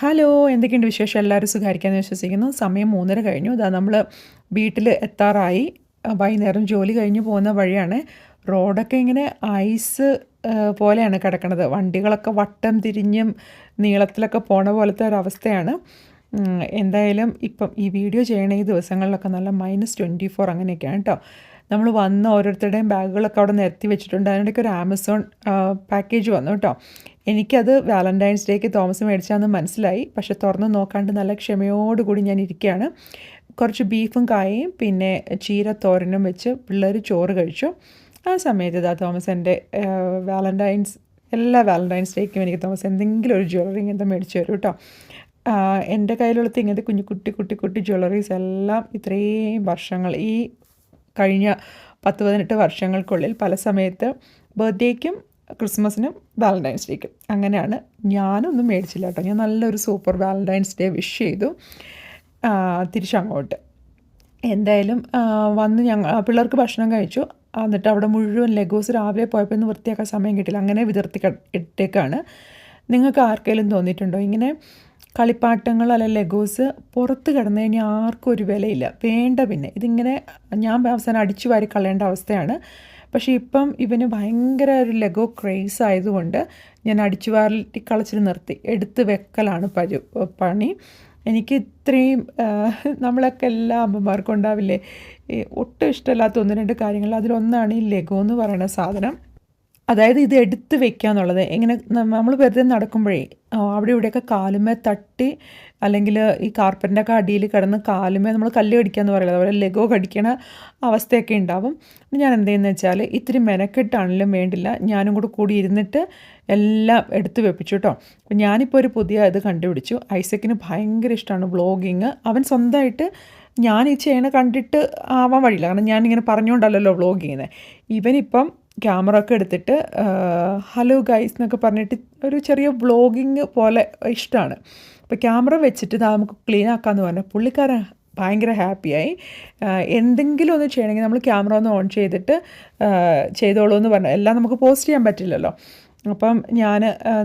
Hello എന്തൊക്കെയുണ്ട് വിശേഷം? എല്ലാവരും സുഖമായിരിക്കാമെന്ന് വിശ്വസിക്കുന്നു. സമയം മൂന്നര കഴിഞ്ഞു. ഇതാ നമ്മൾ വീട്ടിൽ എത്താറായി. വൈകുന്നേരം ജോലി കഴിഞ്ഞ് പോകുന്ന വഴിയാണ്. റോഡൊക്കെ ഇങ്ങനെ ഐസ് പോലെയാണ് കിടക്കുന്നത് വണ്ടികളൊക്കെ വട്ടം തിരിഞ്ഞും നീളത്തിലൊക്കെ പോണ പോലത്തെ ഒരവസ്ഥയാണ്. എന്തായാലും ഇപ്പം ഈ വീഡിയോ ചെയ്യണ ഈ ദിവസങ്ങളിലൊക്കെ നല്ല മൈനസ് ട്വന്റി ഫോർ അങ്ങനെയൊക്കെയാണ് കേട്ടോ നമ്മൾ വന്ന ഓരോരുത്തരുടെയും ബാഗുകളൊക്കെ അവിടെ നിരത്തി വെച്ചിട്ടുണ്ട്. അതിനിടയ്ക്ക് ഒരു ആമസോൺ പാക്കേജ് വന്നു കേട്ടോ എനിക്കത് വാലന്റൈൻസ് ഡേക്ക് തോമസ് മേടിച്ചാന്ന് മനസ്സിലായി. പക്ഷെ തുറന്ന് നോക്കാണ്ട് നല്ല ക്ഷമയോടുകൂടി ഞാൻ ഇരിക്കുകയാണ്. കുറച്ച് ബീഫും കായയും പിന്നെ ചീര തോരനും വെച്ച് പിള്ളേർ ചോറ് കഴിച്ചു. ആ സമയത്ത് ഇതാ തോമസ് എന്റെ വാലന്റൈൻസ് എല്ലാ വാലന്റൈൻസ് ഡേക്കും എനിക്ക് തോമസ് എന്തെങ്കിലും ഒരു ജ്വല്ലറി ഇങ്ങനത്തെ മേടിച്ചു തരും കേട്ടോ. എന്റെ കയ്യിലുള്ളത് ഇങ്ങനത്തെ കുഞ്ഞു കുട്ടി കുട്ടി കുട്ടി ജ്വല്ലറീസ് എല്ലാം ഇത്രയും വർഷങ്ങൾ ഈ കഴിഞ്ഞ പത്ത് പതിനെട്ട് വർഷങ്ങൾക്കുള്ളിൽ പല സമയത്ത് ബർത്ത്ഡേക്കും ക്രിസ്മസിനും വാലന്റൈൻസ് ഡേക്കും അങ്ങനെയാണ് ഞാനൊന്നും മേടിച്ചില്ല കേട്ടോ. ഞാൻ നല്ലൊരു സൂപ്പർ വാലന്റൈൻസ് ഡേ വിഷ് ചെയ്തു. തിരിച്ചങ്ങോട്ട്. എന്തായാലും വന്ന് ഞങ്ങൾ പിള്ളേർക്ക് ഭക്ഷണം കഴിച്ചു. എന്നിട്ട് അവിടെ മുഴുവൻ ലഗോസ് രാവിലെ പോയപ്പോൾ ഇന്ന് വൃത്തിയാക്കാൻ സമയം കിട്ടില്ല അങ്ങനെ വിതിർത്തി ഇട്ടേക്കാണ്. നിങ്ങൾക്ക് ആർക്കെങ്കിലും തോന്നിയിട്ടുണ്ടോ? ഇങ്ങനെ കളിപ്പാട്ടങ്ങൾ അല്ല ലഗോസ് പുറത്ത് കിടന്നു കഴിഞ്ഞാൽ ആർക്കും ഒരു വിലയില്ല. വേണ്ട പിന്നെ. ഇതിങ്ങനെ ഞാൻ അവസാനം അടിച്ചു വാരി കളയേണ്ട അവസ്ഥയാണ്. പക്ഷേ ഇപ്പം ഇവന് ഭയങ്കര ഒരു ലെഗോ ക്രേസ് ആയതുകൊണ്ട് ഞാൻ അടിച്ചു വാരി കളച്ചിൽ നിർത്തി. എടുത്ത് വെക്കലാണ് പരു പണി. എനിക്ക് ഇത്രയും നമ്മളൊക്കെ എല്ലാ അമ്മമാർക്കും ഉണ്ടാവില്ലേ? ഒട്ടും ഇഷ്ടമില്ലാത്ത ഒന്ന് രണ്ട് കാര്യങ്ങൾ. അതിലൊന്നാണ് ഈ ലഗോ എന്ന് പറയുന്ന സാധനം. അതായത് ഇത് എടുത്ത് വെക്കുക എന്നുള്ളത് എങ്ങനെ നമ്മൾ വെറുതെ നടക്കുമ്പോഴേ അവിടെ ഇവിടെയൊക്കെ കാലുമേ തട്ടി അല്ലെങ്കിൽ ഈ കാർപ്പറ്റിന്റെ ഒക്കെ അടിയിൽ കിടന്ന് കാലുമേ നമ്മൾ കല്ല് കടിക്കുക എന്ന് പറയുന്നത് അതുപോലെ ലെഗോ കടിക്കണ അവസ്ഥയൊക്കെ ഉണ്ടാവും. ഞാൻ എന്ത് ചെയ്യുന്നത് വെച്ചാൽ ഇത്തിരി മെനക്കെട്ടാണെങ്കിലും വേണ്ടില്ല ഞാനും കൂടെ കൂടി ഇരുന്നിട്ട് എല്ലാം എടുത്ത് വെപ്പിച്ചു കേട്ടോ. അപ്പം ഞാനിപ്പോൾ ഒരു പുതിയ ഇത് കണ്ടുപിടിച്ചു. ഐസക്കിന് ഭയങ്കര ഇഷ്ടമാണ് വ്ളോഗിങ്. അവൻ സ്വന്തമായിട്ട് ഞാൻ ഈ ചെയ്യണ കണ്ടിട്ട് ആവാൻ വഴിയില്ല. കാരണം ഞാനിങ്ങനെ പറഞ്ഞുകൊണ്ടല്ലല്ലോ വ്ളോഗ് ചെയ്യുന്നത് ഇവനിപ്പം ക്യാമറ ഒക്കെ എടുത്തിട്ട് ഹലോ ഗൈസ് എന്നൊക്കെ പറഞ്ഞിട്ട് ഒരു ചെറിയ വ്ളോഗിങ് പോലെ ഇഷ്ടമാണ് അപ്പോൾ ക്യാമറ വെച്ചിട്ട് ഇതാ നമുക്ക് ക്ലീൻ ആക്കാമെന്ന് പറഞ്ഞാൽ പുള്ളിക്കാരൻ ഭയങ്കര ഹാപ്പിയായി എന്തെങ്കിലും ഒന്ന് ചെയ്യണമെങ്കിൽ നമ്മൾ ക്യാമറ ഒന്ന് ഓൺ ചെയ്തിട്ട് ചെയ്തോളൂ എന്ന് പറഞ്ഞു. എല്ലാം നമുക്ക് പോസ്റ്റ് ചെയ്യാൻ പറ്റില്ലല്ലോ. അപ്പം ഞാൻ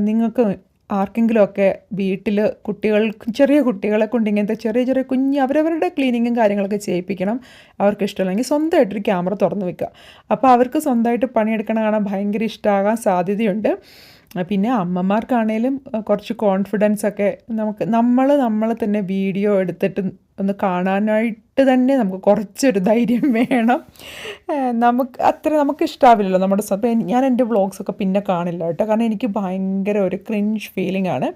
നിങ്ങൾക്ക് ആർക്കെങ്കിലുമൊക്കെ വീട്ടിൽ കുട്ടികൾ ചെറിയ കുട്ടികളെ കൊണ്ട് ഇങ്ങനത്തെ ചെറിയ ചെറിയ കുഞ്ഞ് അവരവരുടെ ക്ലീനിങ്ങും കാര്യങ്ങളൊക്കെ ചെയ്യിപ്പിക്കണം. അവർക്ക് ഇഷ്ടമല്ലെങ്കിൽ സ്വന്തമായിട്ടൊരു ക്യാമറ തുറന്ന് വെക്കുക. അപ്പോൾ അവർക്ക് സ്വന്തമായിട്ട് പണിയെടുക്കണ കാണാൻ ഭയങ്കര ഇഷ്ടമാകാൻ സാധ്യതയുണ്ട്. പിന്നെ അമ്മമാർക്കാണേലും കുറച്ച് കോൺഫിഡൻസ് ഒക്കെ നമുക്ക് നമ്മൾ നമ്മൾ തന്നെ വീഡിയോ എടുത്തിട്ട് ഒന്ന് കാണാനായിട്ട് തന്നെ നമുക്ക് കുറച്ചൊരു ധൈര്യം വേണം. നമുക്ക് അത്ര നമുക്ക് ഇഷ്ടാവില്ലല്ലോ നമ്മുടെ സ്വന്തം ഞാൻ എന്റെ വ്ളോഗ്സൊക്കെ പിന്നെ കാണില്ല കേട്ടോ. കാരണം എനിക്ക് ഭയങ്കര ഒരു ക്രിഞ്ച് ഫീലിംഗ് ആണ്.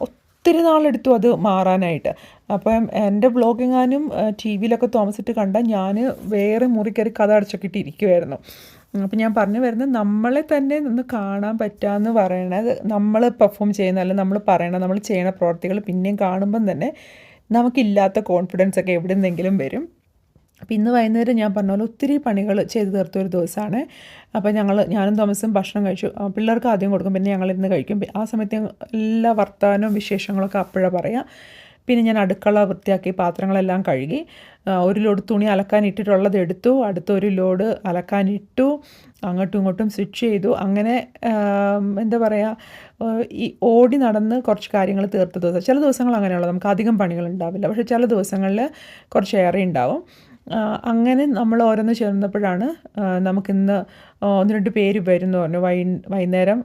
ഒത്തിരി നാളെടുത്തു അത് മാറാനായിട്ട്. അപ്പം എന്റെ വ്ളോഗിങ്ങാനും ടി വിയിലൊക്കെ തോമസിട്ട് കണ്ടാൽ ഞാൻ വേറെ മുറി കയറി കഥ അടച്ചൊക്കെ ഇട്ട് ഇരിക്കുമായിരുന്നു അപ്പം ഞാൻ പറഞ്ഞു വരുന്നത് നമ്മളെ തന്നെ ഒന്ന് കാണാൻ പറ്റാന്ന് പറയണത് നമ്മൾ പെർഫോം ചെയ്യുന്ന അല്ലെങ്കിൽ നമ്മൾ പറയണ നമ്മൾ ചെയ്യണ പ്രവർത്തികൾ പിന്നെയും കാണുമ്പം തന്നെ നമുക്കില്ലാത്ത കോൺഫിഡൻസ് ഒക്കെ എവിടെ നിന്നെങ്കിലും വരും. അപ്പോൾ ഇന്ന് വൈകുന്നേരം ഞാൻ പറഞ്ഞ പോലെ ഒത്തിരി പണികൾ ചെയ്തു തീർത്ത ഒരു ദിവസമാണ് അപ്പോൾ ഞങ്ങൾ ഞാനും തോമസും ഭക്ഷണം കഴിച്ചു. പിള്ളേർക്ക് ആദ്യം കൊടുക്കും പിന്നെ ഞങ്ങൾ ഇരുന്ന് കഴിക്കും. ആ സമയത്ത് എല്ലാ വർത്തമാനവും വിശേഷങ്ങളൊക്കെ അപ്പോഴാണ് പറയാം. പിന്നെ ഞാൻ അടുക്കള വൃത്തിയാക്കി പാത്രങ്ങളെല്ലാം കഴുകി ഒരു ലോഡ് തുണി അലക്കാൻ ഇട്ടിട്ടുള്ളത് എടുത്തു അടുത്ത ഒരു ലോഡ് അലക്കാൻ ഇട്ടു അങ്ങോട്ടും ഇങ്ങോട്ടും സ്വിച്ച് ചെയ്തു. അങ്ങനെ എന്താ പറയുക ഈ ഓടി നടന്ന് കുറച്ച് കാര്യങ്ങൾ തീർത്ത ദിവസം. ചില ദിവസങ്ങൾ അങ്ങനെയുള്ളത് നമുക്ക് അധികം പണികൾ ഉണ്ടാവില്ല. പക്ഷേ ചില ദിവസങ്ങളിൽ കുറച്ച് ഏറെ ഉണ്ടാവും. അങ്ങനെ നമ്മൾ ഓരോന്ന് ചേർന്നപ്പോഴാണ് നമുക്കിന്ന് ഒന്ന് രണ്ട് പേര് വരുന്നു പറഞ്ഞു. വൈ വൈകുന്നേരം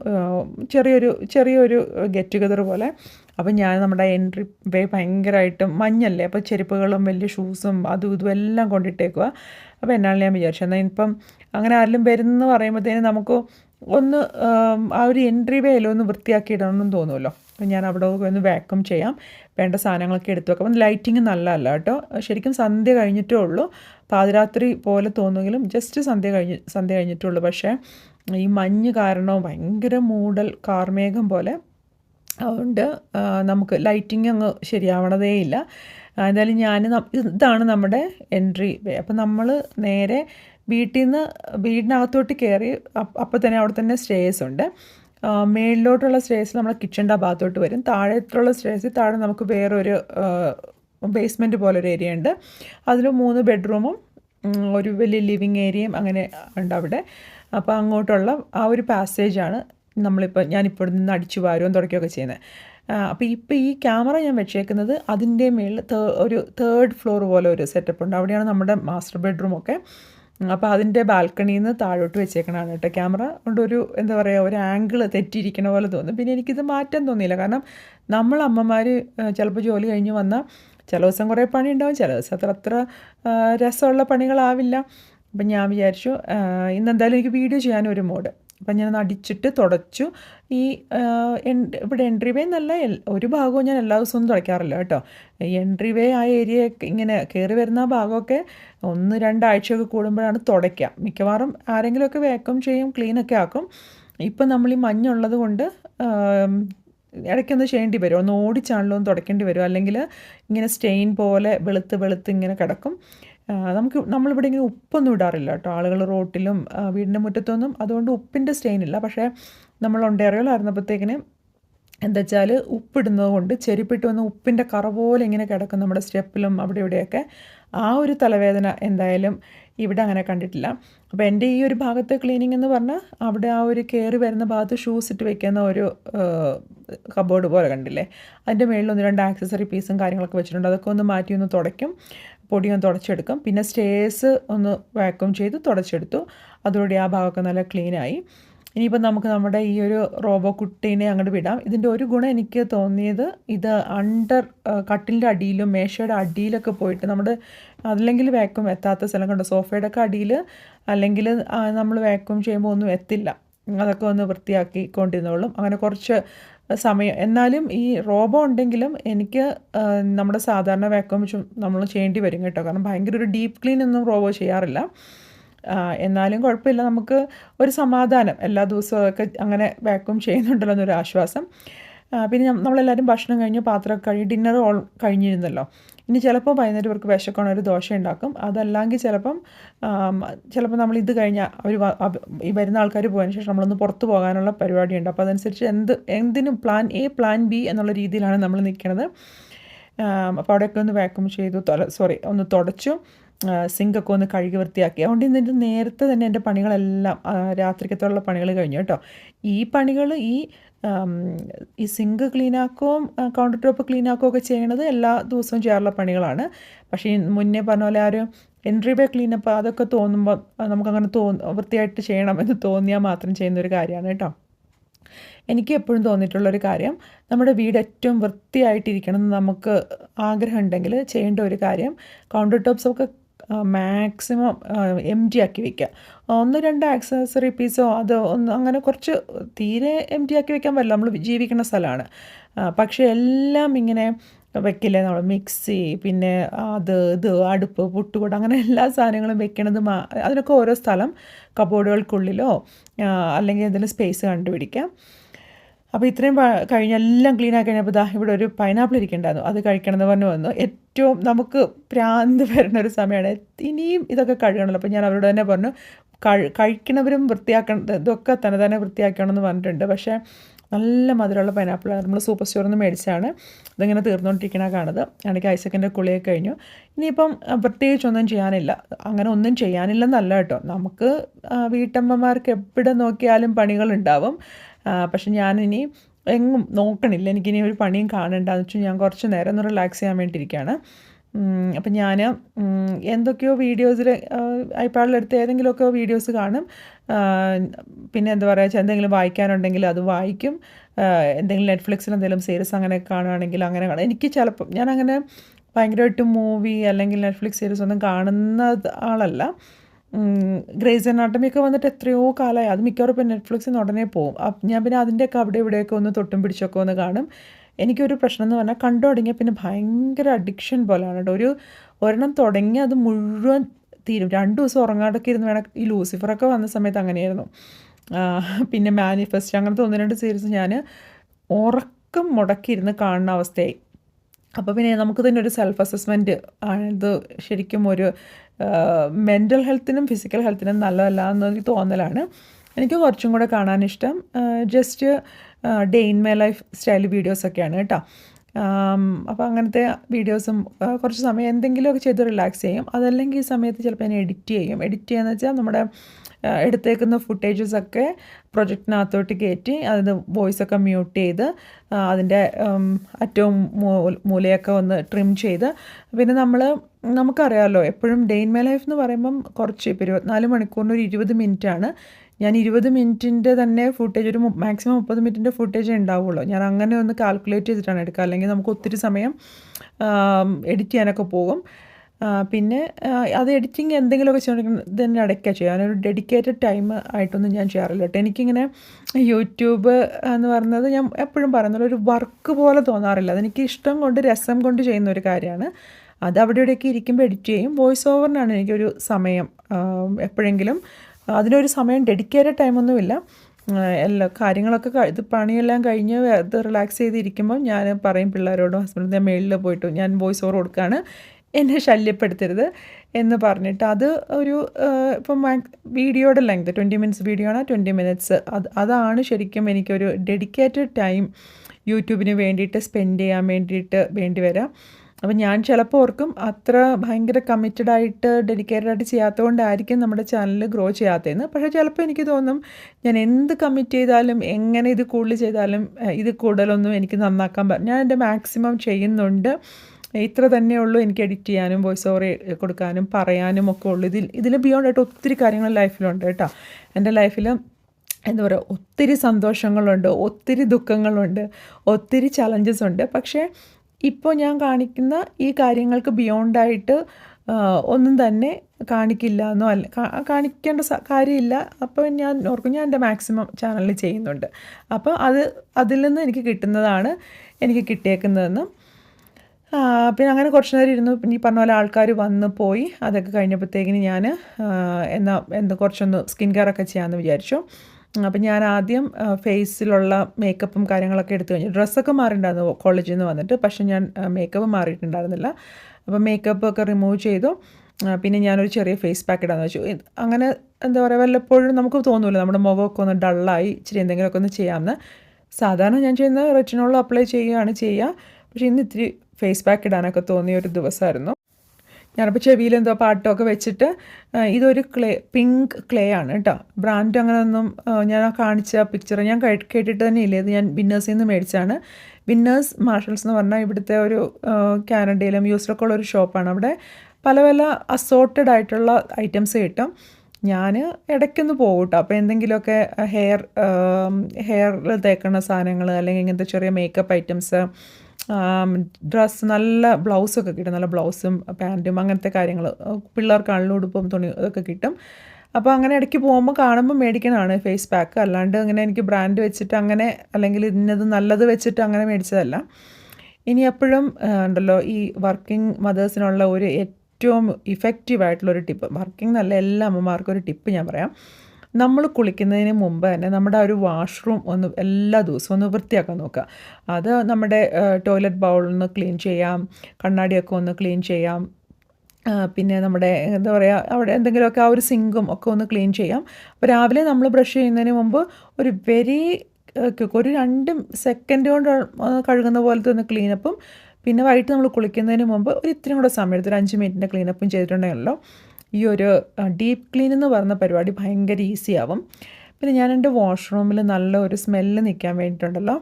ചെറിയൊരു ചെറിയൊരു ഗെറ്റ് ടുഗദർ പോലെ. അപ്പം ഞാൻ നമ്മുടെ എൻട്രി വേ ഭയങ്കരമായിട്ടും മഞ്ഞല്ലേ? അപ്പോൾ ചെരുപ്പുകളും വലിയ ഷൂസും അതും ഇതും എല്ലാം കൊണ്ടിട്ടേക്കുക അപ്പോൾ എന്നാണ് ഞാൻ വിചാരിച്ചത്. എന്നാൽ ഇപ്പം അങ്ങനെ ആരെങ്കിലും വരുന്നു പറയുമ്പോഴത്തേനും നമുക്ക് ഒന്ന് ആ ഒരു എൻട്രി വേയിൽ ഒന്ന് വൃത്തിയാക്കി ഇടണമെന്ന് തോന്നുമല്ലോ അപ്പം ഞാൻ അവിടെ ഒന്ന് വാക്വം ചെയ്യാം. വേണ്ട സാധനങ്ങളൊക്കെ എടുത്തു വെക്കാം. അപ്പം ലൈറ്റിങ് നല്ലതല്ല കേട്ടോ. ശരിക്കും സന്ധ്യ കഴിഞ്ഞിട്ടേ ഉള്ളൂ. പാതിരാത്രി പോലെ തോന്നുമെങ്കിലും ജസ്റ്റ് സന്ധ്യ കഴിഞ്ഞ് സന്ധ്യ കഴിഞ്ഞിട്ടേ ഉള്ളൂ. പക്ഷേ ഈ മഞ്ഞ് കാരണം ഭയങ്കര മൂടൽ കാർമേഘം പോലെ അതുകൊണ്ട് നമുക്ക് ലൈറ്റിംഗ് അങ്ങ് ശരിയാവണതേ ഇല്ല. എന്തായാലും ഞാൻ ഇതാണ് നമ്മുടെ എൻട്രി വേ അപ്പം നമ്മൾ നേരെ വീട്ടിൽ നിന്ന് വീടിനകത്തോട്ട് കയറി അപ്പം തന്നെ അവിടെ തന്നെ സ്റ്റേസ് ഉണ്ട്. മേളിലോട്ടുള്ള സ്റ്റേസ് നമ്മുടെ കിച്ചന്റെ ഭാഗത്തോട്ട് വരും. താഴത്തുള്ള സ്റ്റേസ് താഴെ നമുക്ക് വേറൊരു ബേസ്മെന്റ് പോലൊരു ഏരിയ ഉണ്ട്. അതിൽ മൂന്ന് ബെഡ്റൂമും ഒരു വലിയ ലിവിങ് ഏരിയയും അങ്ങനെ ഉണ്ട് അവിടെ. അപ്പോൾ അങ്ങോട്ടുള്ള ആ ഒരു പാസേജാണ് നമ്മളിപ്പോൾ ഞാനിപ്പോൾ നിന്ന് അടിച്ചു വാരുകയും തുടക്കുകയൊക്കെ ചെയ്യുന്നത് അപ്പോൾ ഇപ്പോൾ ഈ ക്യാമറ ഞാൻ വെച്ചേക്കുന്നത് അതിന്റെ മേളിൽ ഒരു തേർഡ് ഫ്ലോർ പോലെ ഒരു സെറ്റപ്പ് ഉണ്ട്. അവിടെയാണ് നമ്മുടെ മാസ്റ്റർ ബെഡ്റൂമൊക്കെ അപ്പോൾ അതിന്റെ ബാൽക്കണിയിൽ നിന്ന് താഴോട്ട് വെച്ചേക്കണതാണ് കേട്ടോ ക്യാമറ. കൊണ്ട് ഒരു എന്താ പറയുക ഒരു ആംഗിൾ തെറ്റിയിരിക്കണ പോലെ തോന്നും. പിന്നെ എനിക്കിത് മാറ്റം തോന്നിയില്ല. കാരണം നമ്മൾ അമ്മമാർ ചിലപ്പോൾ ജോലി കഴിഞ്ഞ് വന്നാൽ ചില ദിവസം കുറേ പണി ഉണ്ടാവും ചില ദിവസം അത്ര അത്ര രസമുള്ള പണികളാവില്ല. അപ്പം ഞാൻ വിചാരിച്ചു ഇന്നെന്തായാലും എനിക്ക് വീഡിയോ ചെയ്യാനൊരു മോഡ്. അപ്പം ഞാൻ അടിച്ചിട്ട് തുടച്ചു. ഈ ഇവിടെ എൻട്രി വേ എന്നല്ല ഒരു ഭാഗവും ഞാൻ എല്ലാ ദിവസവും തുടയ്ക്കാറില്ല കേട്ടോ. എൻട്രി വേ ആ ഏരിയ ഇങ്ങനെ കയറി വരുന്ന ഭാഗമൊക്കെ ഒന്ന് രണ്ടാഴ്ചയൊക്കെ കൂടുമ്പോഴാണ് തുടയ്ക്കുക. മിക്കവാറും ആരെങ്കിലുമൊക്കെ വേക്കം ചെയ്യും ക്ലീനൊക്കെ ആക്കും. ഇപ്പം നമ്മൾ ഈ മഞ്ഞുള്ളത് കൊണ്ട് ഇടയ്ക്കൊന്ന് ചെയ്യേണ്ടി വരും. ഒന്ന് ഓടിച്ചാണല്ലോ ഒന്ന് തുടയ്ക്കേണ്ടി വരും. അല്ലെങ്കിൽ ഇങ്ങനെ സ്റ്റെയിൻ പോലെ വെളുത്ത് വെളുത്ത് ഇങ്ങനെ കിടക്കും. നമുക്ക് നമ്മളിവിടെ ഇങ്ങനെ ഉപ്പൊന്നും ഇടാറില്ല കേട്ടോ. ആളുകൾ റോട്ടിലും വീടിന്റെ മുറ്റത്തൊന്നും അതുകൊണ്ട് ഉപ്പിന്റെ സ്റ്റെയിൻ ഇല്ല. പക്ഷേ നമ്മൾ ഒണ്ടേറിയലായിരുന്നപ്പോഴത്തേക്കിന് എന്താ വെച്ചാൽ ഉപ്പിടുന്നത് കൊണ്ട് ചെരുപ്പിട്ട് വന്ന് ഉപ്പിന്റെ കറ പോലെ ഇങ്ങനെ കിടക്കും നമ്മുടെ സ്റ്റെപ്പിലും അവിടെ ഇവിടെയൊക്കെ. ആ ഒരു തലവേദന എന്തായാലും ഇവിടെ അങ്ങനെ കണ്ടിട്ടില്ല. അപ്പോൾ എന്റെ ഈ ഒരു ഭാഗത്തെ ക്ലീനിങ് എന്ന് പറഞ്ഞാൽ അവിടെ ആ ഒരു കയറി വരുന്ന ഭാഗത്ത് ഷൂസ് ഇട്ട് വെക്കുന്ന ഒരു കബോർഡ് പോലെ കണ്ടില്ലേ? അതിന്റെ മുകളിൽ ഒന്ന് രണ്ട് ആക്സസറി പീസും കാര്യങ്ങളൊക്കെ വെച്ചിട്ടുണ്ട്. അതൊക്കെ ഒന്ന് മാറ്റി ഒന്ന് തുടയ്ക്കും. പൊടിയൊന്ന് തുടച്ചെടുക്കും. പിന്നെ സ്റ്റേഴ്സ് ഒന്ന് വാക്യൂം ചെയ്ത് തുടച്ചെടുത്തു. അതോടെ ആ ഭാഗമൊക്കെ നല്ല ക്ലീനായി ഇനിയിപ്പോൾ നമുക്ക് നമ്മുടെ ഈ ഒരു റോബോ കുട്ടീനെ അങ്ങോട്ട് വിടാം. ഇതിന്റെ ഒരു ഗുണം എനിക്ക് തോന്നിയത് ഇത് അണ്ടർ കട്ടിലിന്റെ അടിയിലും മേശയുടെ അടിയിലൊക്കെ പോയിട്ട് നമ്മുടെ അല്ലെങ്കിൽ വാക്യൂം എത്താത്ത സ്ഥലം സോഫയുടെ ഒക്കെ അടിയിൽ അല്ലെങ്കിൽ നമ്മൾ വാക്യൂം ചെയ്യുമ്പോൾ ഒന്നും എത്തില്ല. അതൊക്കെ ഒന്ന് വൃത്തിയാക്കി കൊണ്ടിരുന്നോളും അങ്ങനെ കുറച്ച് സമയം. എന്നാലും ഈ റോബോ ഉണ്ടെങ്കിലും എനിക്ക് നമ്മുടെ സാധാരണ വാക്യൂം നമ്മൾ ചെയ്യേണ്ടി വരും കേട്ടോ. കാരണം ഭയങ്കര ഒരു ഡീപ്പ് ക്ലീൻ ഒന്നും റോബോ ചെയ്യാറില്ല. എന്നാലും കുഴപ്പമില്ല. നമുക്ക് ഒരു സമാധാനം. എല്ലാ ദിവസമൊക്കെ അങ്ങനെ വാക്വം ചെയ്യുന്നുണ്ടല്ലോ എന്നൊരു ആശ്വാസം. പിന്നെ നമ്മളെല്ലാവരും ഭക്ഷണം കഴിഞ്ഞ് പാത്രമൊക്കെ കഴിഞ്ഞ് ഡിന്നർ ഓൾ കഴിഞ്ഞിരുന്നല്ലോ. ഇനി ചിലപ്പോൾ വൈകുന്നേരം ഇവർക്ക് വിശക്കണം ഒരു ദോശ ഉണ്ടാക്കും. അതല്ലെങ്കിൽ ചിലപ്പം ചിലപ്പോൾ നമ്മൾ ഇത് കഴിഞ്ഞാൽ അവർ ഈ വരുന്ന ആൾക്കാർ പോയതിന് ശേഷം നമ്മളൊന്ന് പുറത്ത് പോകാനുള്ള പരിപാടിയുണ്ട്. അപ്പോൾ അതനുസരിച്ച് എന്ത് എന്തിനും പ്ലാൻ എ പ്ലാൻ ബി എന്നുള്ള രീതിയിലാണ് നമ്മൾ നിൽക്കുന്നത് അപ്പോൾ അവിടെയൊക്കെ ഒന്ന് വാക്യൂം ചെയ്തു തൊല സോറി ഒന്ന് തുടച്ചു. സിങ്കൊക്കെ ഒന്ന് കഴുകി വൃത്തിയാക്കി. അതുകൊണ്ട് ഇന്നിട്ട് നേരത്തെ തന്നെ എന്റെ പണികളെല്ലാം രാത്രിക്കത്തുള്ള പണികൾ കഴിഞ്ഞു കേട്ടോ. ഈ പണികൾ ഈ ഈ സിങ്ക് ക്ലീനാക്കുകയും കൗണ്ടർ ടോപ്പ് ക്ലീനാക്കുകയും ഒക്കെ ചെയ്യണത് എല്ലാ ദിവസവും ചെയ്യാറുള്ള പണികളാണ്. പക്ഷേ മുന്നേ പറഞ്ഞ പോലെ ആ ഒരു എൻട്രി ബേ ക്ലീനപ്പ് അതൊക്കെ തോന്നുമ്പോൾ നമുക്കങ്ങനെ തോന്നു വൃത്തിയായിട്ട് ചെയ്യണമെന്ന് തോന്നിയാൽ മാത്രം ചെയ്യുന്ന ഒരു കാര്യമാണ് കേട്ടോ. എനിക്ക് എപ്പോഴും തോന്നിയിട്ടുള്ളൊരു കാര്യം നമ്മുടെ വീട് ഏറ്റവും വൃത്തിയായിട്ടിരിക്കണം എന്ന് നമുക്ക് ആഗ്രഹമുണ്ടെങ്കിൽ ചെയ്യേണ്ട ഒരു കാര്യം കൗണ്ടർ ടോപ്സ് ഒക്കെ മാക്സിമം എം ടി ആക്കി വെക്കുക ഒന്ന് രണ്ട് ആക്സസറി പീസോ അത് ഒന്ന് അങ്ങനെ കുറച്ച് തീരെ എം ടി ആക്കി വെക്കാൻ പറ്റില്ല. നമ്മൾ ജീവിക്കുന്ന സ്ഥലമാണ്. പക്ഷേ എല്ലാം ഇങ്ങനെ വെക്കില്ലേ നമ്മൾ മിക്സി പിന്നെ അത് ഇത് അടുപ്പ് പുട്ടുകൂട അങ്ങനെ എല്ലാ സാധനങ്ങളും വെക്കണത് അതിനൊക്കെ ഓരോ സ്ഥലം കബോർഡുകൾക്കുള്ളിലോ അല്ലെങ്കിൽ എന്തെങ്കിലും സ്പേസ് കണ്ടുപിടിക്കാം. അപ്പോൾ ഇത്രയും കഴിഞ്ഞ് എല്ലാം ക്ലീൻ ആക്കി കഴിഞ്ഞപ്പോൾ ദാ ഇവിടെ ഒരു പൈനാപ്പിൾ ഇരിക്കണ്ടായിരുന്നു. അത് കഴിക്കണം എന്ന് പറഞ്ഞു വന്നു. ഏറ്റവും നമുക്ക് പ്രാന്ത് വരുന്ന ഒരു സമയമാണ് ഇനിയും ഇതൊക്കെ കഴുകണമല്ലോ അപ്പോൾ ഞാൻ അവരോട് തന്നെ പറഞ്ഞു കഴിക്കണവരും വൃത്തിയാക്കണം. ഇതൊക്കെ തന്നെ തന്നെ വൃത്തിയാക്കണമെന്ന് പറഞ്ഞിട്ടുണ്ട്. പക്ഷേ നല്ല മധുരമുള്ള പൈനാപ്പിൾ നമ്മൾ സൂപ്പർ സ്റ്റോറിൽ നിന്ന് മേടിച്ചാണ് ഇതിങ്ങനെ തീർന്നുകൊണ്ടിരിക്കണ കാണുന്നത്. ആണെങ്കിൽ ഐസക്കിന്റെ കുളിയൊക്കെ കഴിഞ്ഞു. ഇനിയിപ്പം പ്രത്യേകിച്ചൊന്നും ചെയ്യാനില്ല. അങ്ങനെ ഒന്നും ചെയ്യാനില്ലെന്നല്ല കേട്ടോ. നമുക്ക് വീട്ടമ്മമാർക്ക് എവിടെ നോക്കിയാലും പണികളുണ്ടാവും. പക്ഷെ ഞാനിനി എങ്ങും നോക്കണില്ല. എനിക്കിനി ഒരു പണിയും കാണണ്ടെന്ന് വെച്ചാൽ ഞാൻ കുറച്ച് നേരം ഒന്ന് റിലാക്സ് ചെയ്യാൻ വേണ്ടിയിരിക്കുകയാണ്. അപ്പം ഞാൻ എന്തൊക്കെയോ വീഡിയോസിൽ ഐപാഡിലെടുത്ത് ഏതെങ്കിലുമൊക്കെ വീഡിയോസ് കാണും. പിന്നെ എന്താ പറയുക എന്തെങ്കിലും വായിക്കാനുണ്ടെങ്കിൽ അത് വായിക്കും. എന്തെങ്കിലും നെറ്റ്ഫ്ലിക്സിൽ എന്തെങ്കിലും സീരീസ് അങ്ങനെ കാണുകയാണെങ്കിൽ അങ്ങനെ കാണും. എനിക്ക് ചിലപ്പം ഞാനങ്ങനെ ഭയങ്കരമായിട്ട് മൂവി അല്ലെങ്കിൽ നെറ്റ്ഫ്ലിക്സ് സീരീസ് ഒന്നും കാണുന്ന ആളല്ല. ഗ്രേസ് അനാട്ടമിയൊക്കെ വന്നിട്ട് എത്രയോ കാലമായി അത് മിക്കവാറും ഇപ്പോൾ നെറ്റ്ഫ്ലിക്സിൽ നിന്ന് ഉടനെ പോകും ഞാൻ പിന്നെ അതിന്റെയൊക്കെ അവിടെ ഇവിടെയൊക്കെ ഒന്ന് തൊട്ടും പിടിച്ചൊക്കെ ഒന്ന് കാണും. എനിക്കൊരു പ്രശ്നം എന്ന് പറഞ്ഞാൽ കണ്ടു തുടങ്ങിയ പിന്നെ ഭയങ്കര അഡിക്ഷൻ പോലെയാണ് കേട്ടോ ഒരു ഒരെണ്ണം തുടങ്ങി അത് മുഴുവൻ തീരും. രണ്ട് ദിവസം ഉറങ്ങാടൊക്കെ ഇരുന്ന് വേണം. ഈ ലൂസിഫറൊക്കെ വന്ന സമയത്ത് അങ്ങനെയായിരുന്നു. പിന്നെ മാനിഫെസ്റ്റ് അങ്ങനത്തെ ഒന്ന് രണ്ട് സീരീസ് ഞാൻ ഉറക്കം മുടക്കിയിരുന്ന് കാണുന്ന അവസ്ഥയായി. അപ്പോൾ പിന്നെ നമുക്ക് തന്നെ ഒരു സെൽഫ് അസസ്മെന്റ് ഇത് ശരിക്കും ഒരു മെന്റൽ ഹെൽത്തിനും ഫിസിക്കൽ ഹെൽത്തിനും നല്ലതല്ല എന്നൊരു തോന്നലാണ്. എനിക്ക് കുറച്ചും കൂടെ കാണാനിഷ്ടം just day in my lifestyle വീഡിയോസൊക്കെയാണ് കേട്ടോ. അപ്പോൾ അങ്ങനത്തെ വീഡിയോസും കുറച്ച് സമയം എന്തെങ്കിലുമൊക്കെ ചെയ്ത് റിലാക്സ് ചെയ്യും. അതല്ലെങ്കിൽ ഈ സമയത്ത് ചിലപ്പോൾ ഞാൻ എഡിറ്റ് ചെയ്യും. എഡിറ്റ് ചെയ്യുക വെച്ചാൽ നമ്മുടെ ആ, ഫുട്ടേജസ് ഒക്കെ പ്രൊജക്റ്റിനകത്തോട്ട് കയറ്റി അത് വോയിസൊക്കെ മ്യൂട്ട് ചെയ്ത് അതിന്റെ അറ്റവും മൂലയൊക്കെ ഒന്ന് ട്രിം ചെയ്ത്. പിന്നെ നമ്മൾ നമുക്കറിയാമല്ലോ എപ്പോഴും ഡെയിൻ മൈ ലൈഫ് എന്ന് പറയുമ്പം കുറച്ച് ഇപ്പോൾ ഇരുപത്തിനാല് മണിക്കൂറിന് ഒരു ഇരുപത് മിനിറ്റാണ്. ഞാൻ ഇരുപത് മിനിറ്റിന്റെ തന്നെ ഫുട്ടേജ് ഒരു മാക്സിമം മുപ്പത് മിനിറ്റിന്റെ ഫുട്ടേജേ ഉണ്ടാവുള്ളൂ. ഞാൻ അങ്ങനെ ഒന്ന് കാൽക്കുലേറ്റ് ചെയ്തിട്ടാണ് എടുക്കുക. അല്ലെങ്കിൽ നമുക്ക് ഒത്തിരി സമയം എഡിറ്റ് ചെയ്യാനൊക്കെ പോകും. പിന്നെ അത് എഡിറ്റിംഗ് എന്തെങ്കിലുമൊക്കെ ചെയ്യണമെങ്കിൽ ഇടയ്ക്കാണ് ചെയ്യുക. ഞാനൊരു ഡെഡിക്കേറ്റഡ് ടൈം ആയിട്ടൊന്നും ഞാൻ ചെയ്യാറില്ല കേട്ടോ. എനിക്കിങ്ങനെ യൂട്യൂബ് എന്ന് പറയുന്നത് ഞാൻ എപ്പോഴും പറയുന്നത് ഒരു വർക്ക് പോലെ തോന്നാറില്ല. അതെനിക്ക് ഇഷ്ടം കൊണ്ട് രസം കൊണ്ട് ചെയ്യുന്ന ഒരു കാര്യമാണ്. അത് അവിടെ ഇവിടെയൊക്കെ ഇരിക്കുമ്പോൾ എഡിറ്റ് ചെയ്യും. വോയിസ് ഓവറിനാണ് എനിക്കൊരു സമയം. എപ്പോഴെങ്കിലും അതിനൊരു സമയം ഡെഡിക്കേറ്റഡ് ടൈമൊന്നുമില്ല എല്ലാ കാര്യങ്ങളൊക്കെ ഇത് പണിയെല്ലാം കഴിഞ്ഞ് ഇത് റിലാക്സ് ചെയ്തിരിക്കുമ്പോൾ ഞാൻ പറയും പിള്ളേരോടും ഞാൻ മേളിൽ പോയിട്ട്. ഞാൻ വോയിസ് ഓവർ കൊടുക്കുകയാണ് എന്നെ ശല്യപ്പെടുത്തരുത് എന്ന് പറഞ്ഞിട്ട് അത് ഒരു ഇപ്പം വീഡിയോയുടെ ലെങ്ത് ട്വന്റി മിനിറ്റ്സ് വീഡിയോ ആണ് ട്വന്റി മിനിറ്റ്സ് അത് അതാണ് ശരിക്കും എനിക്കൊരു ഡെഡിക്കേറ്റഡ് ടൈം യൂട്യൂബിന് വേണ്ടിയിട്ട് സ്പെൻഡ് ചെയ്യാൻ വേണ്ടിയിട്ട് വേണ്ടി വരാം. അപ്പം ഞാൻ ചിലപ്പോൾ ഓർക്കും അത്ര ഭയങ്കര കമ്മിറ്റഡ് ആയിട്ട് ഡെഡിക്കേറ്റഡ് ആയിട്ട് ചെയ്യാത്തതുകൊണ്ടായിരിക്കും നമ്മുടെ ചാനൽ ഗ്രോ ചെയ്യാത്തതെന്ന്. പക്ഷേ ചിലപ്പോൾ എനിക്ക് തോന്നും ഞാൻ എന്ത് കമ്മിറ്റ് ചെയ്താലും എങ്ങനെ ഇത് കൂടുതൽ ചെയ്താലും ഇത് കൂടുതലൊന്നും എനിക്ക് നന്നാക്കാൻ പറ്റും ഞാൻ എന്റെ മാക്സിമം ചെയ്യുന്നുണ്ട്. ഇത്ര തന്നെ ഉള്ളൂ എനിക്ക് എഡിറ്റ് ചെയ്യാനും വോയിസ് ഓവർ കൊടുക്കാനും പറയാനും ഒക്കെ ഉള്ളൂ. ഇതിൽ ഇതിൽ ബിയോണ്ട് ആയിട്ട് ഒത്തിരി കാര്യങ്ങൾ ലൈഫിലുണ്ട് കേട്ടോ. എന്റെ ലൈഫിൽ എന്താ പറയുക ഒത്തിരി സന്തോഷങ്ങളുണ്ട് ഒത്തിരി ദുഃഖങ്ങളുണ്ട് ഒത്തിരി ചലഞ്ചസ് ഉണ്ട്. പക്ഷേ ഇപ്പോൾ ഞാൻ കാണിക്കുന്ന ഈ കാര്യങ്ങൾക്ക് ബിയോണ്ടായിട്ട് ഒന്നും തന്നെ കാണിക്കില്ല എന്നോ അല്ല കാണിക്കേണ്ട കാര്യമില്ല. അപ്പോൾ ഞാൻ ഓർക്കും ഞാൻ എന്റെ മാക്സിമം ചാനലിൽ ചെയ്യുന്നുണ്ട്. അപ്പോൾ അത് അതിൽ നിന്ന് എനിക്ക് കിട്ടുന്നതാണ് എനിക്ക് കിട്ടിയേക്കുന്നതെന്ന് പിന്നെ അങ്ങനെ കുറച്ച് നേരം ഇരുന്നു. ഈ പറഞ്ഞ പോലെ ആൾക്കാർ വന്ന് പോയി. അതൊക്കെ കഴിഞ്ഞപ്പോഴത്തേക്കിന് ഞാൻ എന്നാ എന്താ കുറച്ചൊന്ന് സ്കിൻ കെയർ ഒക്കെ ചെയ്യാമെന്ന് വിചാരിച്ചു. അപ്പം ഞാൻ ആദ്യം ഫേസിലുള്ള മേക്കപ്പും കാര്യങ്ങളൊക്കെ എടുത്തു കഴിഞ്ഞു. ഡ്രസ്സൊക്കെ മാറിയിട്ടുണ്ടായിരുന്നു കോളേജിൽ നിന്ന് വന്നിട്ട്. പക്ഷേ ഞാൻ മേക്കപ്പ് മാറിയിട്ടുണ്ടായിരുന്നില്ല. അപ്പം മേക്കപ്പ് ഒക്കെ റിമൂവ് ചെയ്തു. പിന്നെ ഞാനൊരു ചെറിയ ഫേസ് പാക്ക് ഇടാന്ന് വെച്ചു. അങ്ങനെ എന്താ പറയുക വല്ലപ്പോഴും നമുക്ക് തോന്നുമല്ലോ നമ്മുടെ മുഖമൊക്കെ ഒന്ന് ഡള്ളായി. ഇച്ചിരി എന്തെങ്കിലുമൊക്കെ ഒന്ന് ചെയ്യാമെന്ന്. സാധാരണ ഞാൻ ചെയ്യുന്ന റെറ്റിനോൾ അപ്ലൈ ചെയ്യുകയാണ് ചെയ്യുക. പക്ഷേ ഇന്ന് ഇത്തിരി ഫേസ് പാക്ക് ഇടാനൊക്കെ തോന്നിയ ഒരു ദിവസമായിരുന്നു. ഞാനിപ്പോൾ ചെവിയിൽ എന്തോ പാട്ടൊക്കെ വെച്ചിട്ട് ഇതൊരു ക്ലേ പിങ്ക് ക്ലേ ആണ് കേട്ടോ ബ്രാൻഡ് അങ്ങനെ ഒന്നും ഞാൻ കാണിച്ച പിക്ചർ ഞാൻ കേട്ടിട്ട് തന്നെ ഇല്ല. ഇത് ഞാൻ വിന്നേഴ്സിൽ നിന്ന് മേടിച്ചാണ് വിന്നേഴ്സ് മാർഷൽസ് എന്ന് പറഞ്ഞാൽ ഇവിടുത്തെ ഒരു കാനഡയിലും യൂസിലൊക്കെ ഉള്ള ഒരു ഷോപ്പാണ്. അവിടെ പല പല അസോർട്ടഡ് ആയിട്ടുള്ള ഐറ്റംസ് കിട്ടും. ഞാൻ ഇടയ്ക്കൊന്ന് പോകും കേട്ടോ അപ്പോൾ എന്തെങ്കിലുമൊക്കെ ഹെയർ ഹെയറിൽ തേക്കുന്ന സാധനങ്ങൾ അല്ലെങ്കിൽ ഇങ്ങനത്തെ ചെറിയ മേക്കപ്പ് ഐറ്റംസ് ഡ്രസ്സ് നല്ല ബ്ലൗസൊക്കെ കിട്ടും. നല്ല ബ്ലൗസും പാന്റും അങ്ങനത്തെ കാര്യങ്ങൾ പിള്ളേർക്കാണെങ്കിലും ഉടുപ്പും തുണി ഇതൊക്കെ കിട്ടും. അപ്പോൾ അങ്ങനെ ഇടയ്ക്ക് പോകുമ്പോൾ കാണുമ്പോൾ മേടിക്കണതാണ് ഫേസ് പാക്ക് അല്ലാണ്ട് അങ്ങനെ എനിക്ക് ബ്രാൻഡ് വെച്ചിട്ട് അങ്ങനെ അല്ലെങ്കിൽ ഇന്നത് നല്ലത് വെച്ചിട്ട് അങ്ങനെ മേടിച്ചതല്ല. ഇനി എപ്പോഴും ഉണ്ടല്ലോ ഈ വർക്കിംഗ് മദേഴ്സിനുള്ള ഒരു ഏറ്റവും ഇഫക്റ്റീവ് ആയിട്ടുള്ളൊരു ടിപ്പ് വർക്കിംഗ് നല്ല എല്ലാ അമ്മമാർക്കും ഒരു ടിപ്പ് ഞാൻ പറയാം. നമ്മൾ കുളിക്കുന്നതിന് മുമ്പ് തന്നെ നമ്മുടെ ആ ഒരു വാഷ്റൂം ഒന്ന് എല്ലാ ദിവസവും ഒന്ന് വൃത്തിയാക്കാൻ നോക്കുക. അത് നമ്മുടെ ടോയ്ലറ്റ് ബൗൾ ഒന്ന് ക്ലീൻ ചെയ്യാം കണ്ണാടിയൊക്കെ ഒന്ന് ക്ലീൻ ചെയ്യാം പിന്നെ നമ്മുടെ എന്താ പറയുക അവിടെ എന്തെങ്കിലുമൊക്കെ ആ ഒരു സിങ്കും ഒക്കെ ഒന്ന് ക്ലീൻ ചെയ്യാം. അപ്പോൾ രാവിലെ നമ്മൾ ബ്രഷ് ചെയ്യുന്നതിന് മുമ്പ് ഒരു വെരി ഒരു രണ്ട് സെക്കൻഡ് കൊണ്ട് കഴുകുന്ന പോലത്തെ ഒന്ന് ക്ലീനപ്പും പിന്നെ വൈകിട്ട് നമ്മൾ കുളിക്കുന്നതിന് മുമ്പ് ഒരു ഇത്രയും കൂടെ സമയം എടുത്ത് ഒരു അഞ്ച് മിനിറ്റിന്റെ ക്ലീനപ്പും ചെയ്തിട്ടുണ്ടെങ്കിലോ ഈ ഒരു ഡീപ്പ് ക്ലീൻ എന്ന് പറയുന്ന പരിപാടി ഭയങ്കര ഈസി ആവും. പിന്നെ ഞാൻ എന്റെ വാഷ്റൂമിൽ നല്ല ഒരു സ്മെല്ല് നിൽക്കാൻ വേണ്ടിയിട്ടുണ്ടല്ലോ.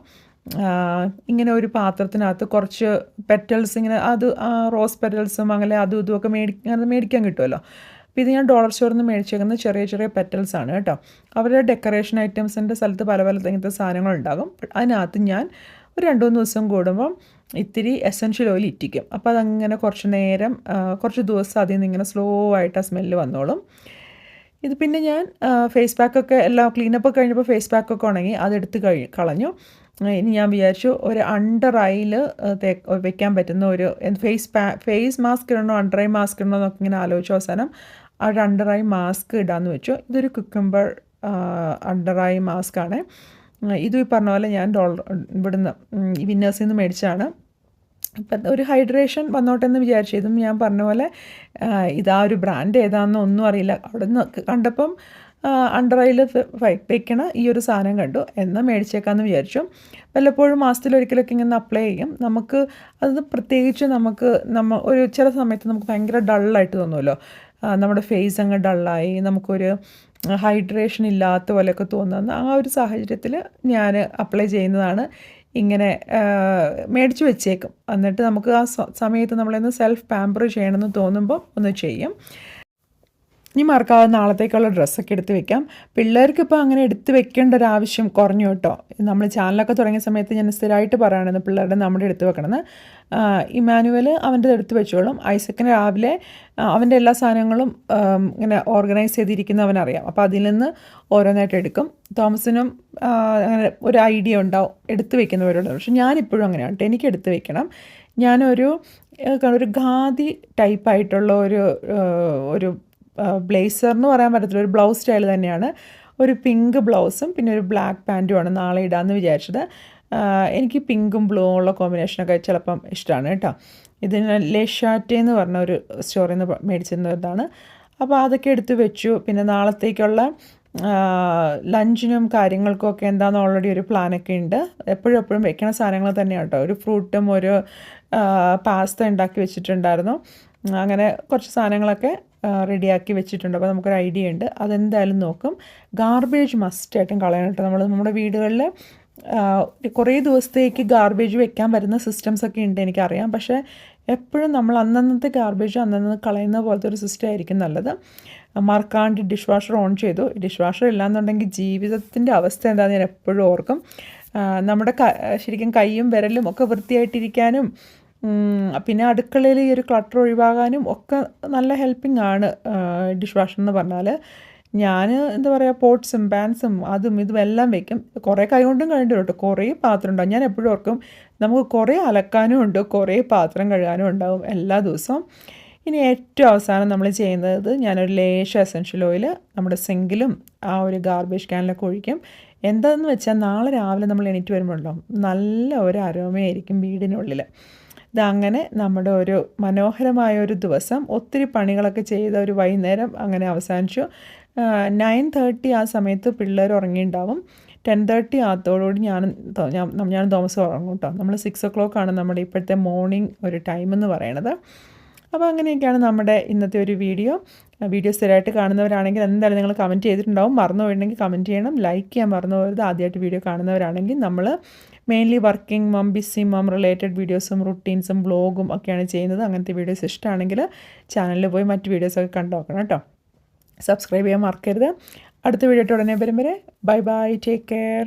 ഇങ്ങനെ ഒരു പാത്രത്തിനകത്ത് കുറച്ച് പെറ്റൽസ് ഇങ്ങനെ അത് റോസ് പെറ്റൽസും അങ്ങനെ അതും ഇതുമൊക്കെ മേടിക്കാൻ മേടി മേടിക്കാൻ കിട്ടുമല്ലോ അപ്പോൾ ഇത് ഞാൻ ഡോളർ സ്റ്റോറിൽ നിന്ന് മേടിച്ചേക്കുന്ന ചെറിയ ചെറിയ പെറ്റൽസ് ആണ് കേട്ടോ. അവരുടെ ഡെക്കറേഷൻ ഐറ്റംസിന്റെ സ്ഥലത്ത് പല പല ഇങ്ങനത്തെ സാധനങ്ങളുണ്ടാകും അതിനകത്ത് ഞാൻ ഒരു രണ്ട് മൂന്ന് ദിവസം കൂടുമ്പം ഇത്തിരി എസൻഷ്യൽ ഓയിൽ ഇറ്റിക്കും. അപ്പോൾ അതങ്ങനെ കുറച്ച് നേരം കുറച്ച് ദിവസം അതിൽ നിന്ന് ഇങ്ങനെ സ്ലോ ആയിട്ട് ആ സ്മെല്ല് വന്നോളും. ഇത് പിന്നെ ഞാൻ ഫേസ് പാക്കൊക്കെ എല്ലാം ക്ലീനപ്പ് കഴിഞ്ഞപ്പോൾ ഫേസ് പാക്കൊക്കെ ഉണങ്ങി അതെടുത്ത് കഴി കളഞ്ഞു. ഇനി ഞാൻ വിചാരിച്ചു ഒരു അണ്ടർ ഐയിൽ വെക്കാൻ പറ്റുന്ന ഒരു ഫേസ് പാ ഫേസ് മാസ്ക് ഇടണോ അണ്ടർ ഐ മാസ്ക് ഇടണോ എന്നൊക്കെ ഇങ്ങനെ ആലോചിച്ച അവസാനം ആ ഒരു അണ്ടർ ഐ മാസ്ക് ഇടാമെന്ന് വെച്ചു. ഇതൊരു കുക്കുംബർ അണ്ടർ ഐ മാസ്ക് ഇതും ഈ പറഞ്ഞ പോലെ ഞാൻ ഡോളർ ഇവിടുന്ന് വിന്നേഴ്സിൽ നിന്ന് മേടിച്ചാണ് ഇപ്പം ഒരു ഹൈഡ്രേഷൻ വന്നോട്ടെ എന്ന് വിചാരിച്ചു ഇതും ഞാൻ പറഞ്ഞ പോലെ ഇതാ ഒരു ബ്രാൻഡ് ഏതാണെന്ന് ഒന്നും അറിയില്ല. അവിടെ നിന്ന് കണ്ടപ്പം അണ്ടർ ഐയിൽ വയ്ക്കണ ഈ ഒരു സാധനം കണ്ടു. എന്നാൽ മേടിച്ചേക്കാമെന്ന് വിചാരിച്ചു. വല്ലപ്പോഴും മാസത്തിലൊരിക്കലൊക്കെ ഇങ്ങനെ അപ്ലൈ ചെയ്യും. നമുക്ക് അത് പ്രത്യേകിച്ച് നമുക്ക് നമ്മ ഒരു ചില സമയത്ത് നമുക്ക് ഭയങ്കര ഡള്ളായിട്ട് തോന്നുമല്ലോ. നമ്മുടെ ഫേസ് അങ്ങ് ഡള്ളായി നമുക്കൊരു ഹൈഡ്രേഷൻ ഇല്ലാത്ത പോലെയൊക്കെ തോന്നുന്ന ആ ഒരു സാഹചര്യത്തിൽ ഞാൻ അപ്ലൈ ചെയ്യുന്നതാണ്. ഇങ്ങനെ മേടിച്ച് വെച്ചേക്കും. എന്നിട്ട് നമുക്ക് ആ സമയത്ത് നമ്മളൊന്ന് സെൽഫ് പാമ്പർ ചെയ്യണമെന്ന് തോന്നുമ്പോൾ ഒന്ന് ചെയ്യും. ഇനി മറക്കാതെ നാളത്തേക്കുള്ള ഡ്രസ്സൊക്കെ എടുത്ത് വെക്കാം. പിള്ളേർക്ക് ഇപ്പോൾ അങ്ങനെ എടുത്ത് വെക്കേണ്ട ഒരു ആവശ്യം കുറഞ്ഞു കേട്ടോ. നമ്മൾ ചാനലൊക്കെ തുടങ്ങിയ സമയത്ത് ഞാൻ സ്ഥിരമായിട്ട് പറയുകയാണെന്ന് പിള്ളേരുടെ നമ്മുടെ എടുത്ത് വെക്കണമെന്ന് ഇമാനുവൽ അവന്റെ എടുത്ത് വെച്ചോളും. ഐസക്കിന് രാവിലെ അവന്റെ എല്ലാ സാധനങ്ങളും ഇങ്ങനെ ഓർഗനൈസ് ചെയ്തിരിക്കുന്ന അവനറിയാം. അപ്പോൾ അതിൽ നിന്ന് ഓരോന്നായിട്ട് എടുക്കും. തോമസിനും അങ്ങനെ ഒരു ഐഡിയ ഉണ്ടാവും എടുത്ത് വെക്കുന്നവരോട്. പക്ഷെ ഞാനിപ്പോഴും അങ്ങനെയാണ് കേട്ടോ. എനിക്ക് എടുത്ത് വെക്കണം. ഞാനൊരു ഒരു ഖാദി ടൈപ്പായിട്ടുള്ള ഒരു ഒരു ബ്ലേസർ എന്ന് പറയാൻ പറ്റത്തില്ല. ഒരു ബ്ലൗസ് സ്റ്റൈൽ തന്നെയാണ്. ഒരു പിങ്ക് ബ്ലൗസും പിന്നെ ഒരു ബ്ലാക്ക് പാന്റുമാണ് നാളെ ഇടാമെന്ന് വിചാരിച്ചത്. എനിക്ക് പിങ്കും ബ്ലൂവും ഉള്ള കോമ്പിനേഷനൊക്കെ ചിലപ്പം ഇഷ്ടമാണ് കേട്ടോ. ഇതിന് ലെഷാറ്റെ എന്ന് പറഞ്ഞ ഒരു സ്റ്റോറിൽ നിന്ന് മേടിച്ചിരുന്നതാണ് അപ്പോൾ അതൊക്കെ എടുത്ത് വെച്ചു. പിന്നെ നാളത്തേക്കുള്ള ലഞ്ചിനും കാര്യങ്ങൾക്കും ഒക്കെ എന്താണെന്ന് ഓൾറെഡി ഒരു പ്ലാനൊക്കെ ഉണ്ട്. എപ്പോഴും എപ്പോഴും വെക്കണ സാധനങ്ങൾ തന്നെയാണ് കേട്ടോ. ഒരു ഫ്രൂട്ടും ഒരു പാസ്ത ഉണ്ടാക്കി വെച്ചിട്ടുണ്ടായിരുന്നു. അങ്ങനെ കുറച്ച് സാധനങ്ങളൊക്കെ റെഡിയാക്കി വെച്ചിട്ടുണ്ട്. അപ്പോൾ നമുക്കൊരു ഐഡിയ ഉണ്ട് അതെന്തായാലും നോക്കും. ഗാർബേജ് മസ്റ്റായിട്ടും കളയണം കേട്ടോ. നമ്മൾ നമ്മുടെ വീടുകളിൽ കുറേ ദിവസത്തേക്ക് ഗാർബേജ് വെക്കാൻ വരുന്ന സിസ്റ്റംസ് ഒക്കെ ഉണ്ട് എനിക്കറിയാം. പക്ഷേ എപ്പോഴും നമ്മൾ അന്നന്നത്തെ ഗാർബേജ് അന്നന്ന് കളയുന്ന പോലത്തെ ഒരു സിസ്റ്റം ആയിരിക്കും നല്ലത്. മറക്കാണ്ട് ഡിഷ് വാഷർ ഓൺ ചെയ്തു. ഡിഷ് വാഷർ ഇല്ലാന്നുണ്ടെങ്കിൽ ജീവിതത്തിന്റെ അവസ്ഥ എന്താണെന്ന് ഞാൻ എപ്പോഴും ഓർക്കും. നമ്മുടെ ശരിക്കും കൈയും വിരലും ഒക്കെ വൃത്തിയായിട്ടിരിക്കാനും പിന്നെ അടുക്കളയിൽ ഈ ഒരു ക്ലട്ടർ ഒഴിവാകാനും ഒക്കെ നല്ല ഹെൽപ്പിംഗ് ആണ് ഡിഷ് വാഷർ എന്ന് പറഞ്ഞാൽ ഞാൻ എന്താ പറയുക പോട്ട്സും പാൻസും അതും ഇതും എല്ലാം വെക്കും. കുറേ കൈ കൊണ്ടും കഴിഞ്ഞു കേട്ടോ. കുറേ പാത്രം ഉണ്ടാവും. ഞാൻ എപ്പോഴും ഓർക്കും നമുക്ക് കുറേ അലക്കാനും ഉണ്ട് കുറേ പാത്രം കഴുകാനും ഉണ്ടാവും എല്ലാ ദിവസവും. ഇനി ഏറ്റവും അവസാനം നമ്മൾ ചെയ്യുന്നത് ഞാനൊരു ലേശ എസൻഷ്യൽ ഓയിൽ നമ്മുടെ സിങ്കിലും ആ ഒരു ഗാർബേജ് ക്യാനിലൊക്കെ ഒഴിക്കും. എന്താണെന്ന് വെച്ചാൽ നാളെ രാവിലെ നമ്മൾ എണീറ്റ് വരുമ്പോഴുണ്ടാവും. നല്ല ഒരു അരോമയായിരിക്കും വീടിനുള്ളിൽ ഇതങ്ങനെ നമ്മുടെ ഒരു മനോഹരമായ ഒരു ദിവസം ഒത്തിരി പണികളൊക്കെ ചെയ്ത ഒരു വൈകുന്നേരം അങ്ങനെ അവസാനിച്ചു. നയൻ തേർട്ടി ആ സമയത്ത് പിള്ളേർ ഉറങ്ങിയിട്ടുണ്ടാവും ടെൻ തേർട്ടി ആകത്തോടുകൂടി ഞാൻ ഞാൻ തോമസ് ഉറങ്ങും കേട്ടോ നമ്മൾ സിക്സ് ഒ ക്ലോക്കാണ് നമ്മുടെ ഇപ്പോഴത്തെ മോർണിംഗ് ഒരു ടൈം എന്ന് പറയണത്. അപ്പോൾ അങ്ങനെയൊക്കെയാണ് നമ്മുടെ ഇന്നത്തെ ഒരു വീഡിയോ വീഡിയോ സ്ഥിരമായിട്ട് കാണുന്നവരാണെങ്കിൽ എന്തായാലും നിങ്ങൾ കമന്റ് ചെയ്തിട്ടുണ്ടാവും. മറന്നു പോയിട്ടുണ്ടെങ്കിൽ കമന്റ് ചെയ്യണം. ലൈക്ക് ചെയ്യാൻ മറന്നു പോകരുത് ആദ്യമായിട്ട് വീഡിയോ കാണുന്നവരാണെങ്കിൽ നമ്മൾ mainly working mom busy mom related വീഡിയോസും റുട്ടീൻസും ബ്ലോഗും ഒക്കെയാണ് ചെയ്യുന്നത്. അങ്ങനത്തെ വീഡിയോസ് ഇഷ്ടമാണെങ്കിൽ ചാനലിൽ പോയി മറ്റ് വീഡിയോസൊക്കെ കണ്ടു നോക്കണം കേട്ടോ. സബ്സ്ക്രൈബ് ചെയ്യാൻ മറക്കരുത്. അടുത്ത വീഡിയോ ഉടനെ വരും വരെ ബൈ ബൈ ടേക്ക് കെയർ